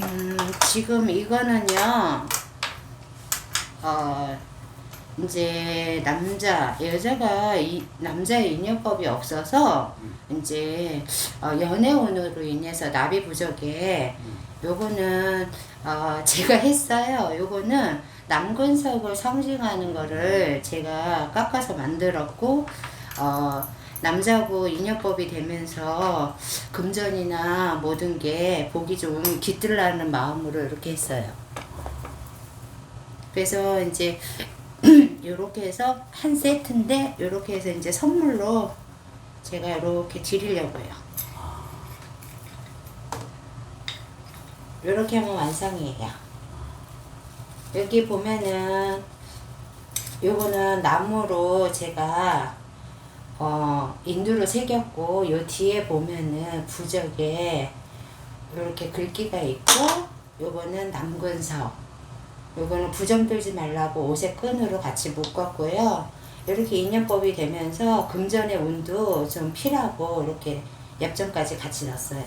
음, 지금 이거는요, 어, 이제 남자, 여자가 이, 남자의 인연법이 없어서 이제 어, 연애운으로 인해서 나비 부족에 요거는 어, 제가 했어요. 요거는 남근석을 상징하는 거를 제가 깎아서 만들었고 어, 남자고 인연법이 되면서 금전이나 모든 게 보기 좀 깃들라는 마음으로 이렇게 했어요. 그래서 이제 요렇게 해서 한 세트인데 요렇게 해서 이제 선물로 제가 이렇게 드리려고요. 이렇게 하면 완성이에요. 여기 보면은 요거는 나무로 제가 어 인두로 새겼고 요 뒤에 보면은 부적에 이렇게 글귀가 있고 요거는 남근석 요거는 부정 들지 말라고 옷에 끈으로 같이 묶었고요. 이렇게 인연법이 되면서 금전의 운도 좀 필하고 이렇게 엽전까지 같이 넣었어요.